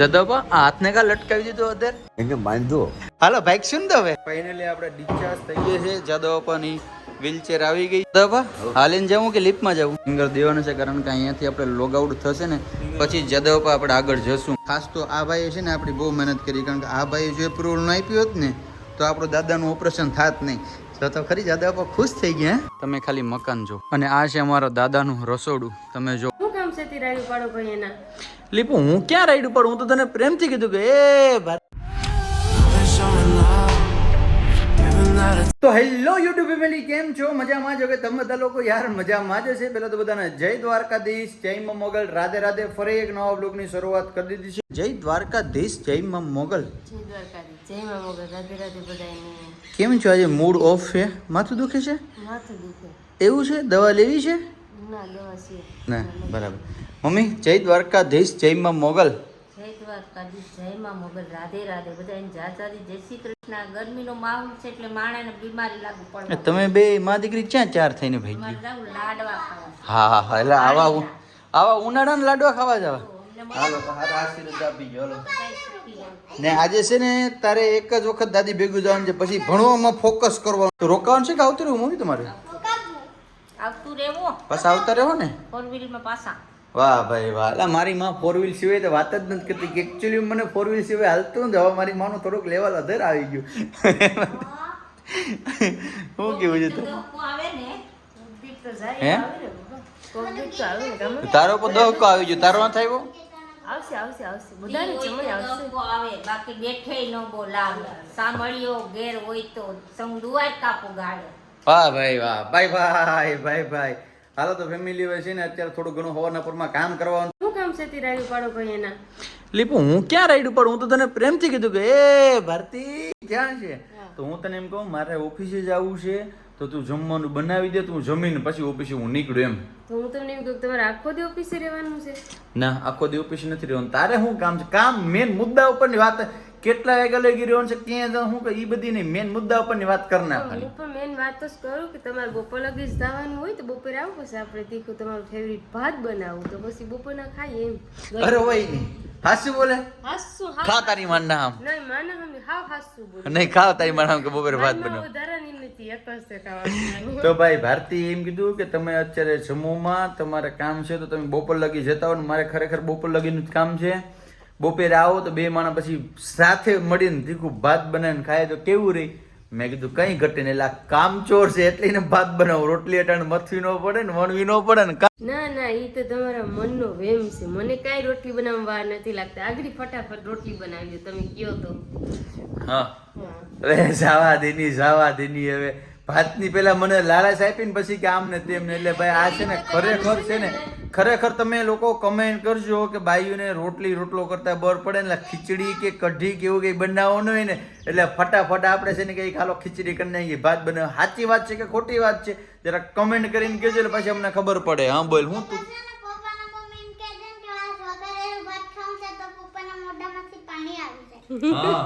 જદોબા આ હાથને કા લટકાવી દીધો અત્યારે? એને કે બાંધો. હાલો બાઈક શું દો હવે? ફાઇનલી આપણે ડિસ્ચાર્જ થઈ ગયા છે જદોપાની વ્હીલચેર આવી ગઈ. જદોપા હાલીને જવું કે લિફ્ટમાં જવું ફિંગર દેવાનું છે કારણ કે અહીંયાથી આપણે લોગ આઉટ થશે ને પછી જદોપા આપણે આગળ જશું. ખાસ તો આ ભાઈએ છે ને આપણી બહુ મહેનત કરી કારણ કે આ ભાઈએ જો એપ્રુવલ ન આપ્યું હોત ને તો આપણું દાદાનું ઓપરેશન થાત નહીં. તો તો ખરી દાદા ખુશ થઈ ગયા તમે ખાલી મકાન જો. અને આ છે અમારા દાદાનું રસોડું. તમે જો. શું કામ છે તિરાયું પાડો ભાઈ એના? લીપુ હું ક્યાં રાઈડ ઉપર? હું તો તને પ્રેમથી કીધું કે એ ભાઈ તો હેલો યુટ્યુબ ફેમિલી કેમ છો? મજામાં છો કે તમે બધા લોકો યાર મજામાં જ છે પહેલાં તો બધાને જય દ્વારકાધીશ જય માં મોગલ. રાધે રાધે ફરી એક નવા બ્લોગની શરૂઆત કરી દીધી છે. જય દ્વારકાધીશ જય માં મોગલ. જય દ્વારકાધીશ જય મા મોગલ. રાધે રાધે બધાને કેમ છો આજે? મૂડ ઓફ છે? માથું દુખે છે? માથું દુખે. એવું છે? દવા લેવી છે? ના દવા છે. ના બરાબર. મમ્મી જય દ્વારકાધીશ જય માં મોગલ. જય દ્વારકાધી જય મા મોગલ રાધે રાધે. બધાને જય શ્રી કૃષ્ણ. ગરમીનો માહોલ છે એટલે માણાને બીમારી લાગુ પડે તમે બે માં દીકરી ક્યાં ચાર થઈને ભાઈ મારે લાડવા હા હા હા એટલે આવા આવા ઉનાળાના લાડવા ખાવા જવા હાલો આશીર્વાદ આપી ગયો. ને આજે છે ને તારે એક જ વખત દાદી ભેગું જવાનું છે પછી ભણવામાં ફોકસ કરવાનું. રોકાવાનું છે કે આવતું રહ્યું મમ્મી તમારે? આવતું રહેવું. પાછા આવતા રહેવો ને? ફોર વ્હીલમાં પાછા. વાહ ભાઈ વાહ. અલા મારી માં ફોર વ્હીલ સિવાય તો વાત જ નથી કરતી કે એકચ્યુઅલી મને ફોર વ્હીલ સિવાય હાલતું જ હવે મારી માનું થોડુંક લેવલ અધર આવી ગયું. શું કેવું છે તો? હે? તારો પર દહકો આવી ગયો. તારો ના થાય આવશે આવશે આવશે. બધાને સમય આવશે. આવે બાકી બેઠે ન બોલાવે. સાંભળ્યો ઘેર હોય તો સંગ દુવાય કાપો ગાડે વાહ ભાઈ વાહ. ભાઈ ભાઈ ભાઈ ભાઈ. હાલો તો ફેમિલી હોય છે ને અત્યારે થોડું ઘણું હવાના પરમાં કામ કરવાનું શું કામ છે તિરાયું પાડો કોઈ એના? લીપુ હું ક્યાં રાઈડ ઉપર હું તો તને પ્રેમથી કીધું કે એ ભારતી ક્યાં છે? તો હું તને એમ કહું મારે ઓફિસે જવું છે તો તું જમવાનું બનાવી દે તું હું જમીને પછી ઓફિસે હું નીકળું એમ. તો હું તમને એમ કહું તમારે આખો દી ઓફિસે રહેવાનું છે? ના આખો દી ઓફિસે નથી રહેવાનું. તારે શું કામ છે? કામ મેન મુદ્દા ઉપરની વાત કેટલા વાગ્યા લગી રહેવાનું છે ક્યાં જવાનું શું કે એ બધી નહીં. મેન મુદ્દા ઉપરની વાત કરી નાખવાની હું પણ મેન વાત તો જ કરું કે તમારે બપોર લગી જ જવાનું હોય તો બપોરે આવું પછી આપણે તીખું તમારું ફેવરિટ ભાત બનાવું. તો પછી બપોરના ખાઈએ એમ. અરે હોય નહીં. હાસું બોલે? હાસું ખા તારી માન ના આમ. નહીં માને હમ હાવ હાસું બોલે. નહીં ખાવ તારી માન આમ કે બપોરે ભાત બનાવ. વધારાની નથી એક જ ખાવાનું તો ભાઈ ભારતી એમ કીધું કે તમે અત્યારે જમ્મુમાં તમારે કામ છે તો તમે બપોર લગી જતા હો ને મારે ખરેખર બપોર લગીનું જ કામ છે. બપોરે આવો તો બે માણસ પછી સાથે મળીને તીખું ભાત બનાવીને ખાય તો કેવું રહી મેં કીધું કઈ ઘટે ને એટલે કામચોર છે એટલે એને ભાત બનાવો. રોટલી અટાણ મથવી ન પડે ને વણવી ન પડે ને ના ના એ તો તમારા મનનો વેમ છે. મને કાંઈ રોટલી બનાવવા નથી લાગતી. આગળ ફટાફટ રોટલી બનાવી તમે કયો તો. હા. હવે જાવા દેની જાવા દેની હવે. ભાતની પેલા મને લાલાશ આપી ને પછી કે આમ ને તેમ ને એટલે ભાઈ આ છે ને ખરેખર છે ને ખરેખર તમે લોકો કમેન્ટ કરજો કે બાયુને રોટલી રોટલો કરતા બર પડે ને એટલે ખીચડી કે કઢી કે એવું કંઈ બનાવવાનું હોય ને એટલે ફટાફટ આપણે છે ને કંઈ ખાલો ખીચડી કરી નાખીએ ભાત બનાવ. સાચી વાત છે કે ખોટી વાત છે? જરા કમેન્ટ કરીને કહેજો એટલે પછી અમને ખબર પડે. હા બોલ હું તું? પપ્પાના મમ્મી એમ કહે છે ને કે આ વઘારેલું ભાત ખાવું છે તો પપ્પાના મોઢામાંથી પાણી આવી જાય. હા.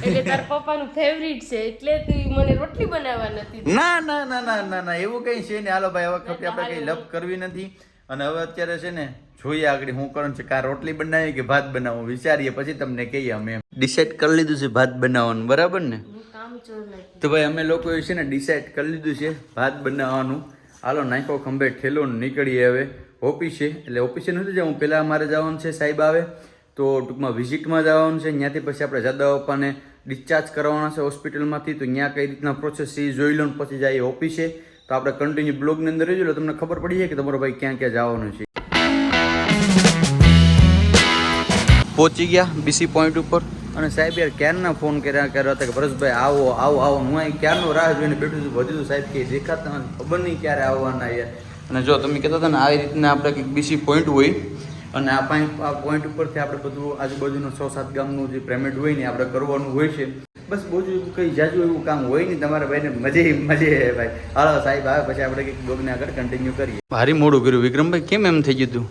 એટલે તાર પપ્પાનું ફેવરિટ છે એટલે તું મને રોટલી બનાવવા નથી ના ના ના ના ના ના એવું કઈ છે ને હાલો ભાઈ આ વખતે આપણે કઈ લપ કરવી નથી. અને હવે અત્યારે છે ને જોઈએ આગળ હું કરું છે. કા રોટલી બનાવી કે ભાત બનાવું વિચારીએ પછી તમને કહીએ અમે ડિસાઈડ કરી લીધું છે ભાત બનાવવાનું બરાબર ને? તો ભાઈ અમે લોકોએ છે ને ડિસાઈડ કરી લીધું છે ભાત બનાવવાનું. હાલો નાખો ખંભે ઠેલો નીકળીએ હવે. ઓફિસે એટલે ઓફિસે નથી જવું પહેલાં અમારે જવાનું છે સાહેબ આવે. તો ટૂંકમાં વિઝિટમાં જવાનું છે ત્યાંથી પછી આપણે જાદવ પપ્પાને ડિસ્ચાર્જ કરવાના છે હોસ્પિટલમાંથી. તો ત્યાં કઈ રીતના પ્રોસેસ છે એ જોઈ લો પછી જાય ઓફિસે. તો આપણે કન્ટિન્યુ બ્લોગની અંદર રહેજો એટલે તમને ખબર પડી જાય કે તમારો ભાઈ ક્યાં ક્યાં જવાનું છે. પહોંચી ગયા બીસી પોઈન્ટ ઉપર. અને સાહેબ યાર ક્યારના ફોન કર્યા કર્યા હતા કે ભરતભાઈ આવો આવો આવો. હું અહીં ક્યારનો રાહ જોઈને બેઠું છું? બધું સાહેબ કે દેખાતા ખબર નહીં ક્યારે આવવાના યાર અને જો તમે કહેતા હતા ને આવી રીતના આપણે કંઈક બીસી પોઈન્ટ હોય. અને આ પાંચ આ પોઈન્ટ ઉપરથી આપણે બધું આજુબાજુનું છ સાત ગામનું જે પેમેન્ટ હોય ને આપણે કરવાનું હોય છે. બસ બધું કંઈ જાજુ એવું કામ હોય નહીં. તમારા ભાઈને મજે મજે ભાઈ. હાલો સાહેબ આવે પછી આપણે કંઈક બ્લોગને આગળ કન્ટિન્યુ કરીએ. ભારી મોડું કર્યું. વિક્રમભાઈ કેમ એમ થઈ ગયું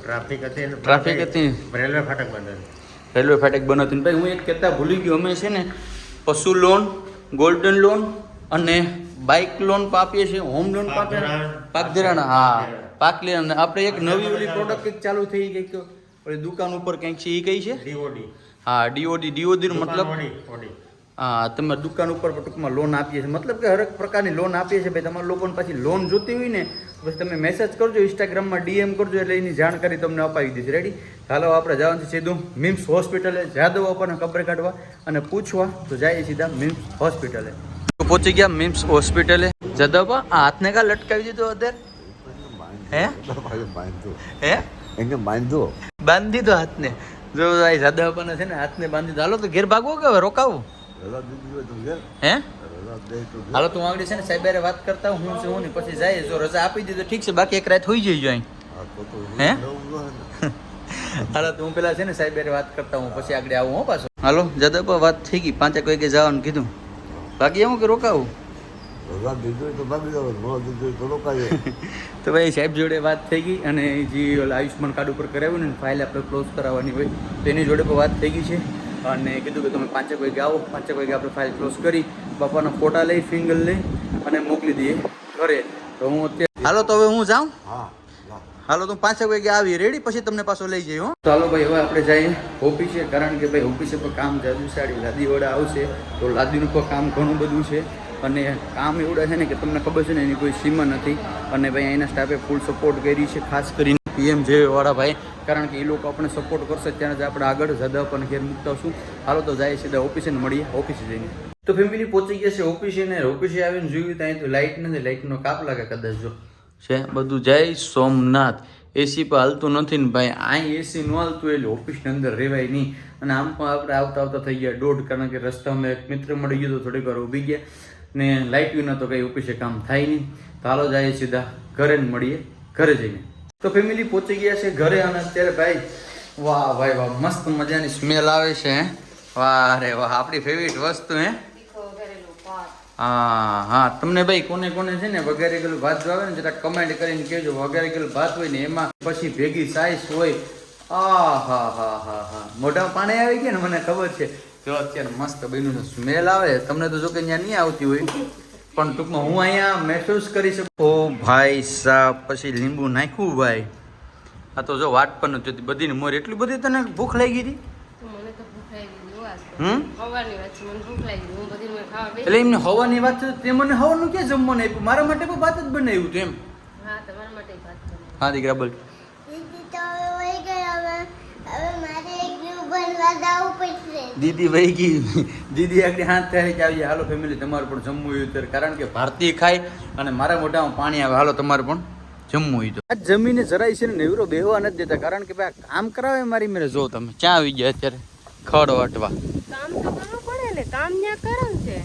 ટ્રાફિક હતી ટ્રાફિક હતી. રેલવે ફાટક બંધ રેલવે ફાટક બનાવતી હતું ભાઈ હું એક કહેતા ભૂલી ગયો. અમે છે ને પશુ લોન ગોલ્ડન લોન અને બાઇક લોન આપીએ છીએ હોમ લોન આપીએ પાક ધિરાણ. હા. પાક લેણ આપણે એક નવી ઓલી પ્રોડક્ટ કંઈક ચાલુ થઈ ગઈ કે ઓલી દુકાન ઉપર કંઈક છે એ કઈ છે? ડીઓડી હા ડીઓડી ડીઓડી મતલબ તમે દુકાન ઉપર પણ ટૂંકમાં લોન આપીએ છીએ. મતલબ કે હરેક પ્રકારની લોન આપીએ છીએ. ભાઈ તમારા લોકોને પાછી લોન જોતી હોય ને પછી તમે મેસેજ કરજો ઇન્સ્ટાગ્રામમાં ડીએમ કરજો એટલે એની જાણકારી તમને અપાવી દઈશ. રેડી ચાલો આપણે જવાનું છે સીધું મિમ્સ હોસ્પિટલે જાદવ આપણને ખબર કાઢવા અને પૂછવા તો જાય સીધા મિમ્સ હોસ્પિટલે પહોંચી ગયા મિમ્સ હોસ્પિટલે જદવબા આ હાથને કા લટકાવી દીધો અત્યારે? હે? હે? એને બાંધો. બાંધી દો હાથને. જો જાદવ જાદવપાને છે ને હાથને બાંધી દો હાલો તો ઘેર ભાગવો કે રોકાવું? હે. હાલો તું આગળ છે ને સાહેબ હારે વાત કરતા હું છે હું ને પછી જાય જો રજા આપી દીધો ઠીક છે બાકી એક રાત હોઈ જઈ જાય તો તો હે? હાલો તો હું પેલા છે ને સાહેબ હારે વાત કરતા હું પછી આગળ આવું હો પાછો. હાલો જાદવ વાત થઈ ગઈ. પાંચેક વાગે જવાનું કીધું. બાકી એવું કે રોકાવું? તો ભાઈ સાહેબ જોડે વાત થઈ ગઈ અને જે આયુષ્માન કાર્ડ ઉપર કરાવ્યું ને ફાઇલ આપણે ક્લોઝ કરાવવાની હોય તો એની જોડે પણ વાત થઈ ગઈ છે. અને કીધું કે તમે પાંચેક વાગે આવો. પાંચેક વાગે આપણે ફાઇલ ક્લોઝ કરી બાપાના ફોટા લઈ ફિંગર લઈ અને મોકલી દઈએ ઘરે. તો હું અત્યારે હાલો તો હવે હું જાઉં? હા હાલો તો પાંચેક વાગે આવી. રેડી પછી તમને પાછો લઈ જઈએ હો. ચાલો ભાઈ હવે આપણે જઈએ ઓફિસે કારણ કે ભાઈ ઓફિસે પણ કામ જાજુ સાડી લાદી વડા આવશે. તો લાદીનું પણ કામ ઘણું બધું છે. અને કામ એવડા છે ને કે તમને ખબર છે ને એની કોઈ સીમા નથી. અને ભાઈ એના સ્ટાફે ફૂલ સપોર્ટ કરી છે ખાસ કરીને પીએમ જે વાળા ભાઈ, કારણ કે એ લોકો આપણે સપોર્ટ કરશે ત્યાં જ આપણે આગળ જદા પણ ઘેર મૂકતા આવશું હાલો તો જાય સીધા ઓફિસે મળીએ, ઓફિસે જઈને. તો ફેમિલી પહોંચી ગયા છે ઓફિસે ને ઓફિસે આવીને જોયું ત્યાં તો લાઇટ નથી લાઇટનો કાપ લાગે કદાચ જો. છે, બધું જય સોમનાથ. એસી પર હાલતું નથી ને ભાઈ અહીં એસી ન હાલતું એટલે ઓફિસની અંદર રહેવાય નહીં. અને આમ પણ આપણે આવતા આવતા થઈ ગયા દોઢ, કારણ કે રસ્તામાં એક મિત્ર મળી ગયો તો થોડીક વાર ઊભી ગયા. ને લાઇટ વિના તો કંઈ ઓફિસે કામ થાય નહીં. તો હાલો જાય સીધા ઘરે મળીએ, ઘરે જઈને. તો ફેમિલી પહોંચી ગયા છે ઘરે અને અત્યારે ભાઈ વાહ ભાઈ વાહ મસ્ત મજાની સ્મેલ આવે છે હે? વાહ રે વાહ આપણી ફેવરિટ વસ્તુ હે? હા હા તમને ભાઈ કોને કોને છે ને વગેરે ગયેલું ભાત આવે ને જરા કમેન્ટ કરીને કહેજો વગેરે ગયેલું ભાત હોય ને એમાં પછી ભેગી સાઈસ હોય. આ હા હા હા હા. મોઢામાં પાણી આવી ગયા ને મને ખબર છે. જો અત્યારે મસ્ત બન્યું સ્મેલ આવે. તમને તો જો કે ત્યાં નહીં આવતી હોય. પણ ટૂંકમાં હું અહીંયા મહેસૂસ કરી શકું. ઓ ભાઈ સાહેબ પછી લીંબુ નાખ્યું ભાઈ. આ તો જો વાટ પણ નથી બધીને મોર એટલી બધી તને ભૂખ લાગી હતી? તો મને તો ભૂખ લાગી ગઈ આજ તો. હમ? સવારની વાત છે મને ભૂખ લાગી ગઈ હું બધી મેં ખાવા બેસી એટલે એમને હવાની વાત છે, તે મને હવાનું ક્યાં જમવાનું આપ્યું? મારા માટે પણ ભાત જ બનાવ્યું હતું એમ. હા દીકરા બોલ. હવે મારે દીદી વહી ગઈ. દીદી આગળ હાથ થાય કે આવી હાલો ફેમિલી તમારે પણ જમવું હોય ત્યારે. કારણ કે ભારતીય ખાય અને મારા મોઢામાં પાણી આવે. હાલો તમારે પણ જમવું હોય તો. આ જમીને જરાય છે ને નેવરો બેહવા નથી દેતા. કારણ કે ભાઈ કામ કરાવે મારી મેરે જો તમે ક્યાં આવી ગયા અત્યારે. ખડ વાટવા. કામ તો કરવું પડે ને. કામ ન્યા કરમ છે.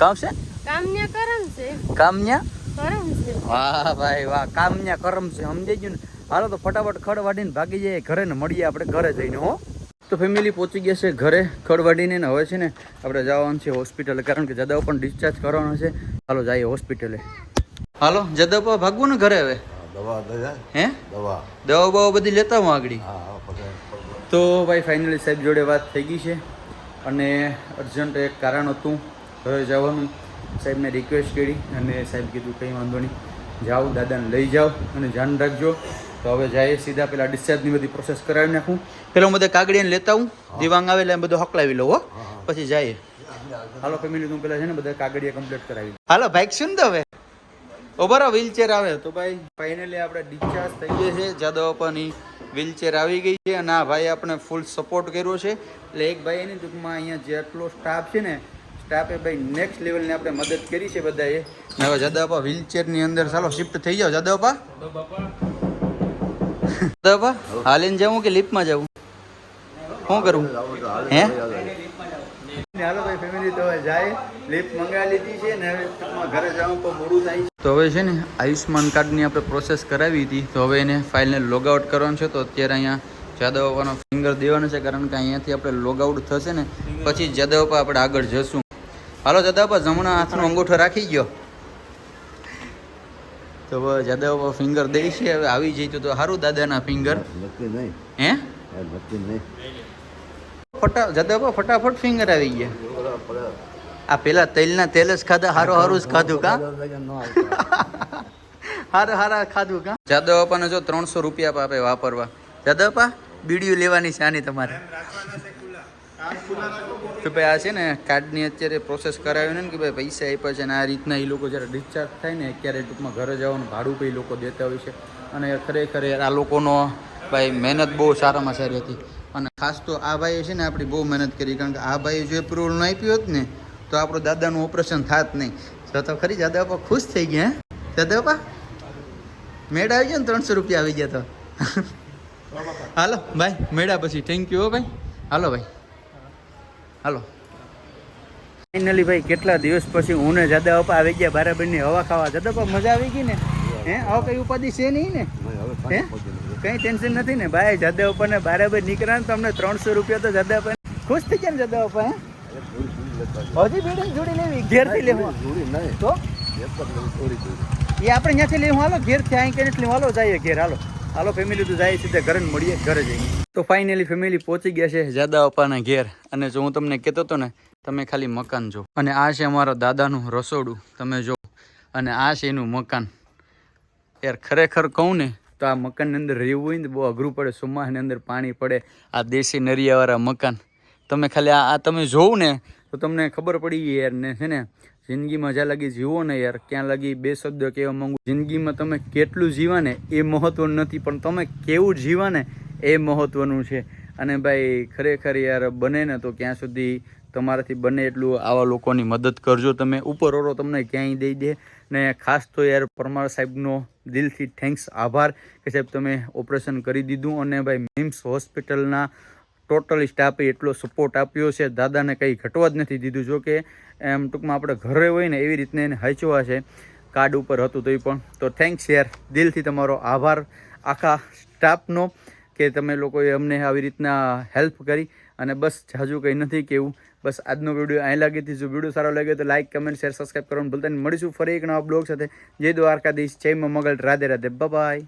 કામ છે? કામ ન્યા કરમ છે. કામ ન્યા? કરમ છે. વાહ ભાઈ વાહ. કામ ન્યા કરમ છે. સમજાઈ ગયું ને? હાલો તો ફટાફટ ખડ વાટીને ભાગી જઈએ. ઘરે ને મળીએ આપણે ઘરે જઈને હો. તો ફેમિલી પહોંચી ગયા છે ઘરે ખડવાડીને ને હવે છે ને આપણે જવાનું છે હોસ્પિટલે કારણ કે જદાવ પણ ડિસ્ચાર્જ કરવાનો છે. હાલો જઈએ હોસ્પિટલે હાલો જદાવ ભાગવું ને ઘરે હવે? હા, દવા દવા. બધી લેતા હું આગળ તો ભાઈ ફાઇનલી સાહેબ જોડે વાત થઈ ગઈ છે અને અર્જન્ટ એક કારણ હતું. ઘરે જવાનું. સાહેબને રિક્વેસ્ટ કરી અને સાહેબ કીધું કંઈ વાંધો નહીં. જાઓ દાદાને લઈ જાઓ અને ધ્યાન રાખજો. તો હવે જાય સીધા પેલા ડિસ્ચાર્જની બધી પ્રોસેસ કરાવી નાખું. પેલા હું બધા કાગડીને લેતા હું. દિવાંગ આવે એટલે એમ બધું હકલાવી લઉં હો. પછી જાય હાલો ફેમિલી તું પેલા છે ને બધા કાગડીએ કમ્પ્લીટ કરાવી હાલો બાઇક શું તો હવે? ઓબરો વ્હીલચેર આવે. તો ભાઈ ફાઇનલી આપણે ડિસ્ચાર્જ થઈ ગયા છે. જાદવ અપાની વ્હીલચેર આવી ગઈ છે અને આ ભાઈ આપણે ફૂલ સપોર્ટ કર્યો છે. એટલે એક ભાઈ એની ટૂંકમાં અહીંયા જેટલો સ્ટાફ છે ને સ્ટાફે ભાઈ નેક્સ્ટ લેવલની આપણે મદદ કરી છે બધાએ. ને હવે જાદવ અપા વ્હીલચેરની અંદર ચાલો શિફ્ટ થઈ જાઓ જાદવ જાદવ હાલીને જવું કે લિફ્ટમાં જવું શું કરવું હે? તો હવે મંગાવી છે ને હવે ટૂંકમાં ઘરે જવાનું પણ મોડું થાય છે. તો હવે છે ને આયુષ્માન કાર્ડની આપણે પ્રોસેસ કરાવી હતી. તો હવે એને ફાઇલને લોગ આઉટ કરવાનું છે. તો અત્યારે અહીંયા જાદવ બાપાનો ફિંગર દેવાનો છે. કારણ કે અહીંયાથી આપણે લોગ આઉટ થશે ને પછી જાદવ બાપા આપણે આગળ જશું. હાલો જાદવ બાપા જમણા હાથનો અંગૂઠો રાખી ગયો. તો જાદવ ફિંગર દઈ છે હવે આવી જઈ તો સારું દાદાના ફિંગર હે ફટા જાદવ ફટાફટ ફિંગર આવી ગયા. આ પેલા તેલના તેલ જ ખાધા હારો હારું જ ખાધું કા? હારા હારા ખાધું કા? જાદવ અપાને જો ત્રણસો રૂપિયા આપે વાપરવા. જાદવ અપા બીડીયું લેવાની છે આની તમારે. તો ભાઈ આ છે ને કાર્ડની અત્યારે પ્રોસેસ કરાવ્યું ને કે ભાઈ પૈસા આપ્યા છે ને આ રીતના એ લોકો જ્યારે ડિસ્ચાર્જ થાય ને ત્યારે ટૂંકમાં ઘરે જવાનું ભાડું ભાઈ લોકો દેતા હોય છે. અને ખરેખર આ લોકોનો ભાઈ મહેનત બહુ સારામાં સારી હતી. અને ખાસ તો આ ભાઈએ છે ને આપણી બહુ મહેનત કરી કારણ કે આ ભાઈએ જો એપ્રુવલ ન આપ્યું હોત ને તો આપણું દાદાનું ઓપરેશન થાત નહીં. તો તો ખરી દાદા બાપા ખુશ થઈ ગયા હે? દાદા બાપા મેળ આવી ગયો ને ત્રણસો રૂપિયા આવી ગયા તો. હાલો ભાઈ મેળા પછી. થેન્ક યુ હો ભાઈ. હાલો ભાઈ. હાલો. ફાઇનલી ભાઈ કેટલા દિવસ પછી હું ને જાદા બાપા આવી ગયા બરાબરની હવા ખાવા. જાદા બાપા મજા આવી ગઈ ને? હે? હવે કઈ ઉપાધિ છે નહીં ને? હે? કઈ ટેન્શન નથી ને? ભાઈ જાદા બાપા ને બરાબર નીકળ્યા ને તમને ત્રણસો રૂપિયા તો જાદા બાપા ખુશ થઈ ગયા ને જાદા બાપા હે? હજી બિલ્ડિંગ જોડી લેવી ઘેરથી લેવું? જોડી નહીં. તો? એ આપણે ત્યાંથી લેવું હાલો ઘેરથી અહીં કરીને લેવું હાલો જઈએ ઘેર હાલો. હાલો ફેમિલી તો જાય સીધા ઘરે મળીએ, ઘરે જઈએ. તો ફાઇનલી ફેમિલી પહોંચી ગયા છે જાદા અપ્પાના ઘેર. અને જો હું તમને કહેતો હતો ને, તમે ખાલી મકાન જો. અને આ છે અમારા દાદાનું રસોડું, તમે જો. અને આ છે એનું મકાન. યાર, ખરેખર કહું ને, તો આ મકાનની અંદર રહેવું હોય ને બહુ અઘરું પડે. સુમાહની અંદર પાણી પડે. આ દેશી નરિયાવાળા મકાન. તમે ખાલી આ તમે જોવું ને, તો તમને ખબર પડી યાર ને, છે ને? જિંદગીમાં જ્યાં લગી જીવો ને યાર, ક્યાં લગી બે શબ્દ કહેવા માંગુ? જિંદગીમાં તમે કેટલું જીવા ને એ મહત્વનું નથી, પણ તમે કેવું જીવા ને એ મહત્વનું છે. અને ભાઈ, ખરેખર યાર, બને ને તો ક્યાં સુધી તમારાથી બને એટલું આવા લોકોની મદદ કરજો. તમે ઉપર ઓરો, તમને ક્યાંય દઈ દે. ને ખાસ તો યાર, પરમાર સાહેબનો દિલથી થેન્ક્સ આભાર કે સાહેબ, તમે ઓપરેશન કરી દીધું. અને ભાઈ મિમ્સ હોસ્પિટલના ટોટલી સ્ટાફે એટલો સપોર્ટ આપ્યો છે. દાદાને કંઈ ઘટવા જ નથી દીધું. જો કે, એમ ટૂંકમાં આપણે ઘરે હોય ને એવી રીતને એને હચવા છે. કાર્ડ ઉપર હતું તોય પણ. તો થેન્ક્સ યાર. દિલથી તમારો આભાર. આખા સ્ટાફનો કે તમે લોકોએ અમને આવી રીતના હેલ્પ કરી. અને બસ હજુ કંઈ નથી કેવું. બસ આજનો વીડિયો અહીં લાગી જો વીડિયો સારો લાગ્યો તો લાઈક કમેન્ટ શેર સબસ્ક્રાઈબ કરવાનું ભૂલતા નહીં. મળીશું ફરી એક નવા બ્લોગ સાથે. જય દ્વારકાધીશ. જય મગલ. રાધે રાધે. બાય